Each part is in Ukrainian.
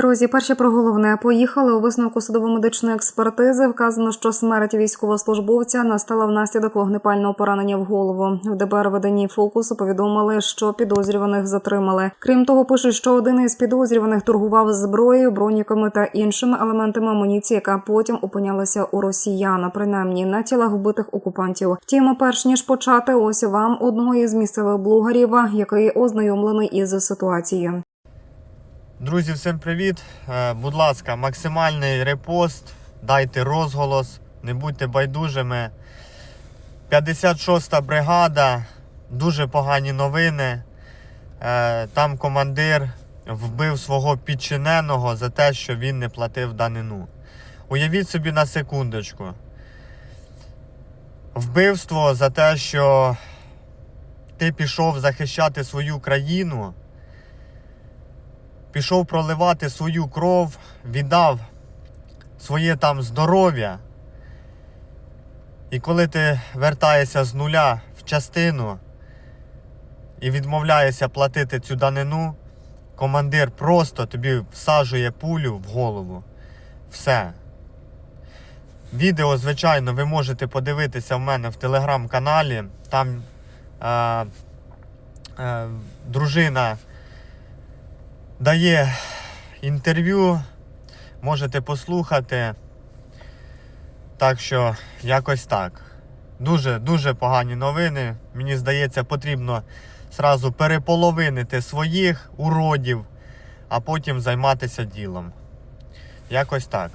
Друзі, перші про головне поїхали у висновку судово-медичної експертизи. Вказано, що смерть військовослужбовця настала внаслідок вогнепального поранення в голову. В ДБР виданні фокусу повідомили, що підозрюваних затримали. Крім того, пишуть, що один із підозрюваних торгував зброєю, броніками та іншими елементами амуніції, яка потім опинялася у росіян, принаймні на тілах вбитих окупантів. Втім, перш ніж почати, ось вам одного із місцевих блогерів, який ознайомлений із ситуацією. Друзі, всім привіт! Е, Будь ласка, максимальний репост, дайте розголос, не будьте байдужими. 56-та бригада, дуже погані новини. Е, Там командир вбив свого підчиненого за те, що він не платив данину. Уявіть собі на секундочку. Вбивство за те, що ти пішов захищати свою країну пішов проливати свою кров, віддав своє там здоров'я. І коли ти вертаєшся з нуля в частину і відмовляєшся платити цю данину, командир просто тобі всаджує пулю в голову. Все. Відео, звичайно, ви можете подивитися в мене в телеграм-каналі. Там е, е, дружина дає інтерв'ю, можете послухати. Так що, якось так. Дуже дуже погані новини. Мені здається, потрібно зразу переполовинити своїх уродів, а потім займатися ділом. Якось так.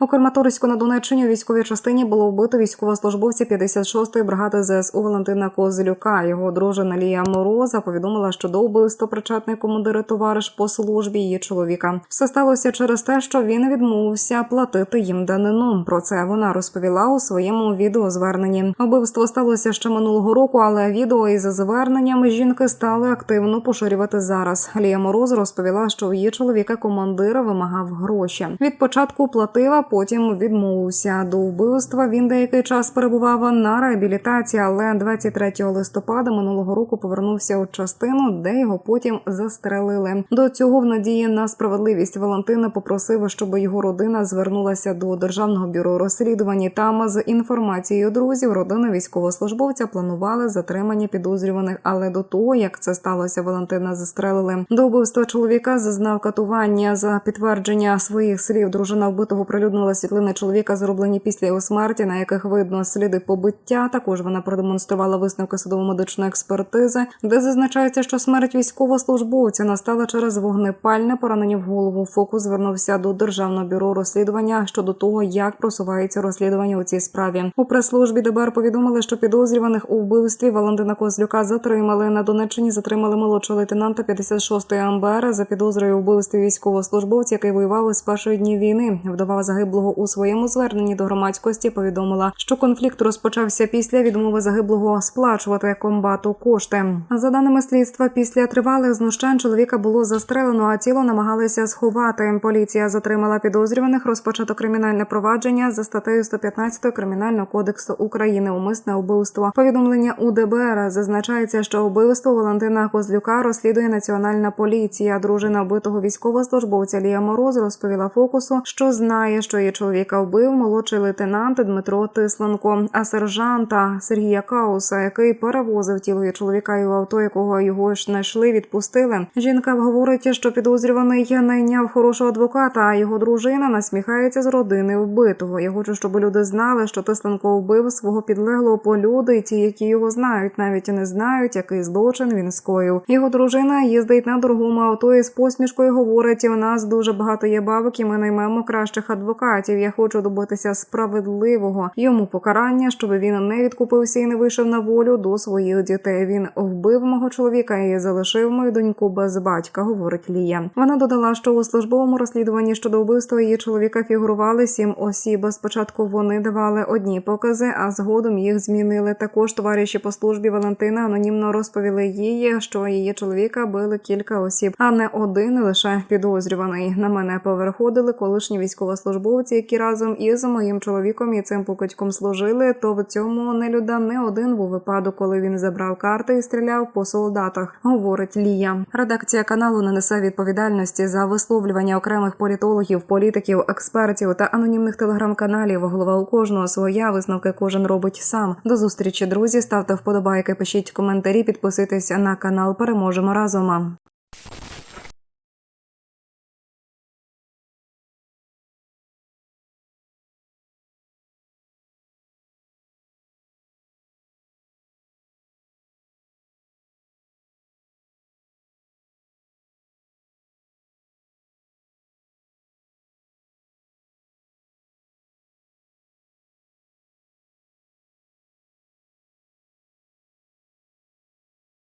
У Краматорську на Донеччині у військовій частині було вбито військовослужбовця 56-ї бригади ЗСУ Валентина Козелюка. Його дружина Лія Мороза повідомила, що до вбивства причетний командир товариш по службі її чоловіка. Все сталося через те, що він відмовився платити їм данину. Про це вона розповіла у своєму відеозверненні. Вбивство сталося ще минулого року, але відео із зверненням жінки стали активно поширювати зараз. Лія Мороз розповіла, що у її чоловіка командира вимагав гроші. Від початку платила потім відмовився до вбивства. Він деякий час перебував на реабілітації, але 23 листопада минулого року повернувся у частину, де його потім застрелили. До цього в надії на справедливість Валентина попросив, щоб його родина звернулася до державного бюро розслідувань. Там з інформацією друзів родини військовослужбовця планували затримання підозрюваних, але до того як це сталося, Валентина застрелили. До вбивства чоловіка зазнав катування за підтвердження своїх слів. Дружина вбитого прилюднила світлини чоловіка, зроблені після його смерті, на яких видно сліди побиття. Також вона продемонструвала висновки судово-медичної експертизи, де зазначається, що смерть військовослужбовця настала через вогнепальне поранення в голову. Фокус звернувся до державного бюро розслідування щодо того, як просувається розслідування у цій справі. У прес-службі ДБР повідомили, що підозрюваних у вбивстві Валентина Козлюка затримали на Донеччині. Затримали молодшого лейтенанта 56-ї МБР за підозрою вбивстві військовослужбовця, який воював із першої дні війни. Вдова загиблого у своєму зверненні до громадськості повідомила, що конфлікт розпочався після відмови загиблого сплачувати комбату кошти. За даними слідства, після тривалих знущань чоловіка було застрелено, а тіло намагалися сховати. Поліція затримала підозрюваних. Розпочато кримінальне провадження за статтею 115 кримінального кодексу України. Умисне вбивство. Повідомлення у ДБР зазначається, що вбивство Валентина Козлюка розслідує національна поліція. Дружина вбитого військовослужбовця Лія Мороз розповіла фокусу, що знає, що її чоловіка вбив молодший лейтенант Дмитро Тисленко, а сержанта Сергія Кауса, який перевозив тіло чоловіка і в авто, якого його ж знайшли, відпустили. Жінка говорить, що підозрюваний найняв хорошого адвоката, а його дружина насміхається з родини вбитого. Я хочу, щоб люди знали, що Тисленко вбив свого підлеглого по люди, ті, які його знають, навіть не знають, який злочин він скоїв. Його дружина їздить на дорогому авто і з посмішкою говорить: у нас дуже багато є бабок, і ми наймемо кращих адвокатів. Я хочу добитися справедливого йому покарання, щоб він не відкупився і не вийшов на волю до своїх дітей. Він вбив мого чоловіка і залишив мою доньку без батька. Говорить Лія. Вона додала, що у службовому розслідуванні щодо вбивства її чоловіка фігурували сім осіб. Спочатку вони давали одні покази, а згодом їх змінили. Також товариші по службі Валентина анонімно розповіли їй, що її чоловіка били кілька осіб, а не один лише підозрюваний. На мене поверходили колишні військовослужбовці військовослужбовці, які разом із моїм чоловіком і цим покидьком служили, то в цьому нелюда не один був випадок, коли він забрав карти і стріляв по солдатах, говорить Лія. Редакція каналу не несе відповідальності за висловлювання окремих політологів, політиків, експертів та анонімних телеграм-каналів. Голова у кожного своя висновки кожен робить сам. До зустрічі, друзі. Ставте вподобайки, пишіть коментарі, підписуйтесь на канал. Переможемо разом.